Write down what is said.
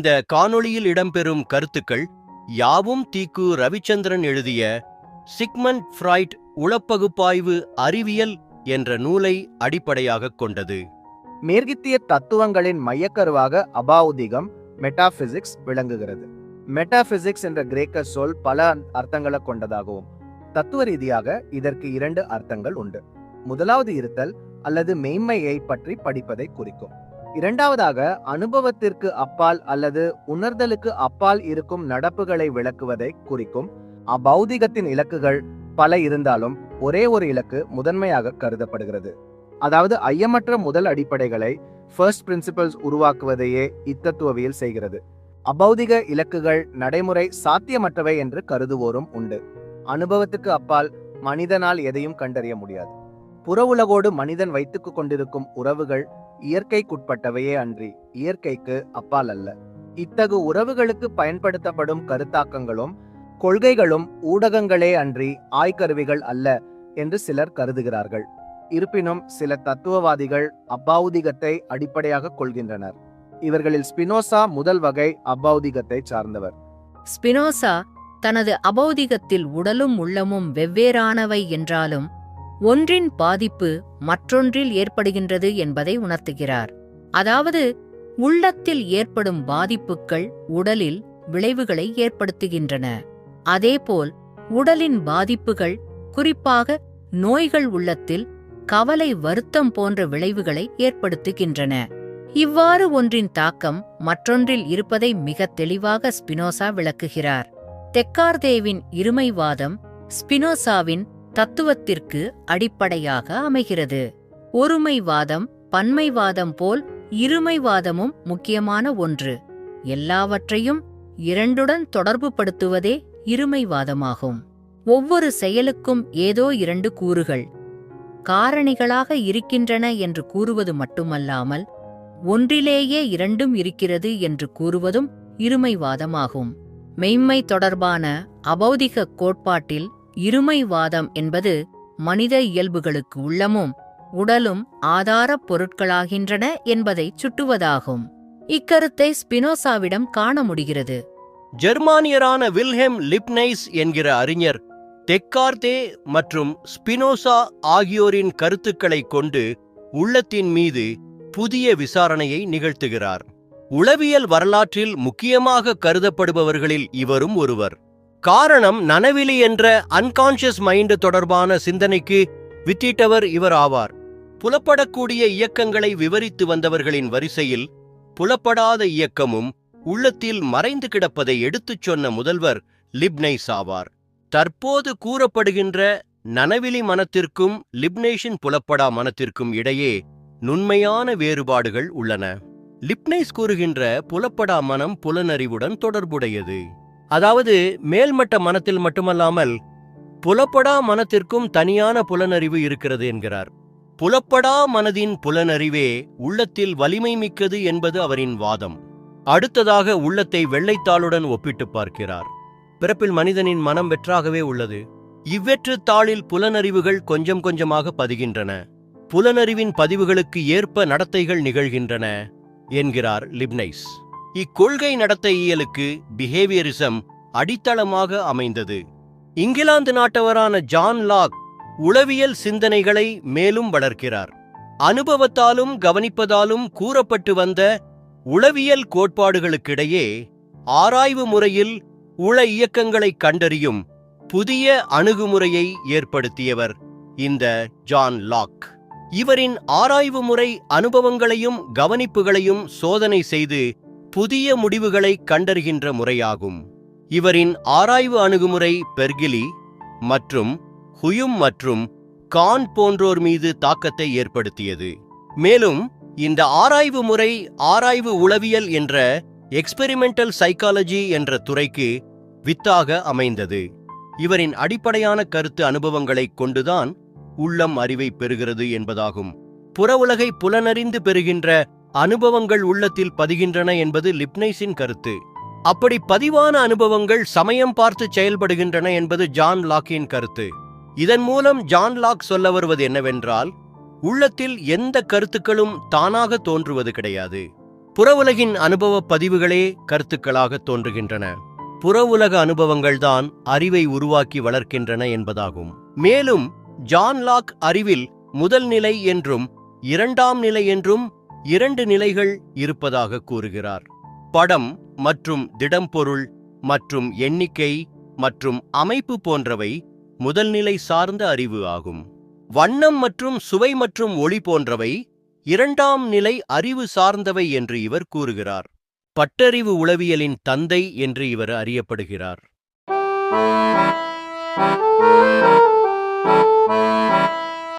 இந்த காணொளியில் இடம்பெறும் கருத்துக்கள் யாவும் தீக்கு ரவிச்சந்திரன் எழுதிய சிக்மண்ட் ஃப்ராய்ட் உளப்பகுப்பாய்வு அறிவியல் என்ற நூலை அடிப்படையாகக் கொண்டது. மேற்கித்திய தத்துவங்களின் மையக்கருவாக அபாவுதிகம் மெட்டாபிசிக்ஸ் விளங்குகிறது. மெட்டாபிசிக்ஸ் என்ற கிரேக்க சொல் பல அர்த்தங்களை கொண்டதாகவும் தத்துவ ரீதியாக இதற்கு இரண்டு அர்த்தங்கள் உண்டு. முதலாவது இருத்தல் அல்லது மெய்மையை பற்றி படிப்பதை குறிக்கும். இரண்டாவதாக அனுபவத்திற்கு அப்பால் அல்லது உணர்தலுக்கு அப்பால் இருக்கும் நடப்புகளை விளக்குவதை குறிக்கும் அபௌதிகத்தின் இலக்குகள் பல இருந்தாலும் ஒரே ஒரு இலக்கு முதன்மையாக கருதப்படுகிறது. அதாவது ஐயமற்ற முதல் அடிப்படைகளை ஃபர்ஸ்ட் பிரின்சிபல்ஸ் உருவாக்குவதையே இத்தத்துவவியல் செய்கிறது. அபௌதிக இலக்குகள் நடைமுறை சாத்தியமற்றவை என்று கருதுவோரும் உண்டு. அனுபவத்துக்கு அப்பால் மனிதனால் எதையும் கண்டறிய முடியாது. புற உலகோடு மனிதன் வைத்துக் கொண்டிருக்கும் உறவுகள் இயற்கைக்குட்பட்டவையே அன்றி இயற்கைக்கு அப்பால் அல்ல. இத்தகு உறவுகளுக்கு பயன்படுத்தப்படும் கருத்தாக்கங்களும் கொள்கைகளும் ஊடகங்களே அன்றி ஆய்கருவிகள் அல்ல என்று சிலர் கருதுகிறார்கள். இருப்பினும் சில தத்துவவாதிகள் அப்பாவுதிகத்தை அடிப்படையாக கொள்கின்றனர். இவர்களில் ஸ்பினோசா முதல் வகை அபௌதிகத்தை சார்ந்தவர். ஸ்பினோசா தனது அபௌதிகத்தில் உடலும் உள்ளமும் வெவ்வேறானவை என்றாலும் ஒன்றின் பாதிப்பு மற்றொன்றில் ஏற்படுகின்றது என்பதை உணர்த்துகிறார். அதாவது உள்ளத்தில் ஏற்படும் பாதிப்புகள் உடலில் விளைவுகளை ஏற்படுத்துகின்றன. அதேபோல் உடலின் பாதிப்புகள் குறிப்பாக நோய்கள் உள்ளத்தில் கவலை வருத்தம் போன்ற விளைவுகளை ஏற்படுத்துகின்றன. இவ்வாறு ஒன்றின் தாக்கம் மற்றொன்றில் இருப்பதை மிக தெளிவாக ஸ்பினோசா விளக்குகிறார். தெக்கார்தேவின் இருமைவாதம் ஸ்பினோசாவின் தத்துவத்திற்கு அடிப்படையாக அமைகிறது. ஒருமைவாதம் பன்மைவாதம் போல் இருமைவாதமும் முக்கியமான ஒன்று. எல்லாவற்றையும் இரண்டுடன் தொடர்புபடுத்துவதே இருமைவாதமாகும். ஒவ்வொரு செயலுக்கும் ஏதோ இரண்டு கூறுகள். காரணிகளாக இருக்கின்றன என்று கூறுவது மட்டுமல்லாமல் ஒன்றிலேயே இரண்டும் இருக்கிறது என்று கூறுவதும் இருமைவாதமாகும். மெய்மை தொடர்பான அபௌதிக கோட்பாட்டில் இருமைவாதம் என்பது மனித இயல்புகளுக்கு உள்ளமும் உடலும் ஆதாரப் பொருட்களாகின்றன என்பதை சுட்டுவதாகும். இக்கருத்தை ஸ்பினோசாவிடம் காண முடிகிறது. ஜெர்மானியரான வில்ஹெம் லிப்னைஸ் என்கிற அறிஞர் தெக்கார்தே மற்றும் ஸ்பினோசா ஆகியோரின் கருத்துக்களைக் கொண்டு உள்ளத்தின் மீது புதிய விசாரணையை நிகழ்த்துகிறார். உளவியல் வரலாற்றில் முக்கியமாக கருதப்படுபவர்களில் இவரும் ஒருவர். காரணம் நனவிலி என்ற அன்கான்ஷியஸ் மைண்டு தொடர்பான சிந்தனைக்கு வித்திட்டவர் இவர் ஆவார். புலப்படக்கூடிய இயக்கங்களை விவரித்து வந்தவர்களின் வரிசையில் புலப்படாத இயக்கமும் உள்ளத்தில் மறைந்து கிடப்பதை எடுத்துச் சொன்ன முதல்வர் லிப்னைஸ் ஆவார். தற்போது கூறப்படுகின்ற நனவிலி மனத்திற்கும் லிப்னேஷின் புலப்படா மனத்திற்கும் இடையே நுண்மையான வேறுபாடுகள் உள்ளன. லிப்னைஸ் கூறுகின்ற புலப்படா மனம் புலனறிவுடன் தொடர்புடையது. அதாவது மேல்மட்ட மனத்தில் மட்டுமல்லாமல் புலப்படா மனத்திற்கும் தனியான புலனறிவு இருக்கிறது என்கிறார். புலப்படா மனதின் புலனறிவே உள்ளத்தில் வலிமை மிக்கது என்பது அவரின் வாதம். அடுத்ததாக உள்ளத்தை வெள்ளைத்தாளுடன் ஒப்பிட்டு பார்க்கிறார். பிறப்பில் மனிதனின் மனம் வெற்றாகவே உள்ளது. இவ்வெற்று தாளில் புலனறிவுகள் கொஞ்சம் கொஞ்சமாக பதிகின்றன. புலனறிவின் பதிவுகளுக்கு ஏற்ப நடத்தைகள் நிகழ்கின்றன என்கிறார் லிப்னைஸ். இக்கொள்கை நடத்தையியலுக்கு பிஹேவியரிசம் அடித்தளமாக அமைந்தது. இங்கிலாந்து நாட்டவரான ஜான் லாக் உளவியல் சிந்தனைகளை மேலும் வளர்க்கிறார். அனுபவத்தாலும் கவனிப்பதாலும் கூறப்பட்டு வந்த உளவியல் கோட்பாடுகளுக்கிடையே ஆராய்வு முறையில் உள இயக்கங்களைக் கண்டறியும் புதிய அணுகுமுறையை ஏற்படுத்தியவர் இந்த ஜான் லாக். இவரின் ஆராய்வு முறை அனுபவங்களையும் கவனிப்புகளையும் சோதனை செய்து புதிய முடிவுகளை கண்டறிகின்ற முறையாகும். இவரின் ஆராய்வு அணுகுமுறை பெர்கிலி மற்றும் ஹுயும் மற்றும் கான் போன்றோர் மீது தாக்கத்தை ஏற்படுத்தியது. மேலும் இந்த ஆராய்வு முறை ஆராய்வு உளவியல் என்ற எக்ஸ்பெரிமெண்டல் சைக்காலஜி என்ற துறைக்கு வித்தாக அமைந்தது. இவரின் அடிப்படையான கருத்து அனுபவங்களைக் கொண்டுதான் உள்ளம் அறிவை பெறுகிறது என்பதாகும். புற உலகை புலனறிந்து பெறுகின்ற அனுபவங்கள் உள்ளத்தில் பதிகின்றன என்பது லிப்னைஸின் கருத்து. அப்படி பதிவான அனுபவங்கள் சமயம் பார்த்து செயல்படுகின்றன என்பது ஜான் லாக்கின் கருத்து. இதன் மூலம் ஜான் லாக் சொல்ல வருவது என்னவென்றால் உள்ளத்தில் எந்த கருத்துக்களும் தானாக தோன்றுவது கிடையாது. புறவுலகின் அனுபவ பதிவுகளே கருத்துக்களாக தோன்றுகின்றன. புறவுலக அனுபவங்கள்தான் அறிவை உருவாக்கி வளர்க்கின்றன என்பதாகும். மேலும் ஜான் லாக் அறிவில் முதல் நிலை என்றும் இரண்டாம் நிலை என்றும் இரண்டு நிலைகள் இருப்பதாக கூறுகிறார். படம் மற்றும் திடம்பொருள் மற்றும் எண்ணிக்கை மற்றும் அமைப்பு போன்றவை முதல்நிலை சார்ந்த அறிவு ஆகும். வண்ணம் மற்றும் சுவை மற்றும் ஒளி போன்றவை இரண்டாம் நிலை அறிவு சார்ந்தவை என்று இவர் கூறுகிறார். பட்டறிவு உளவியலின் தந்தை என்று இவர் அறியப்படுகிறார்.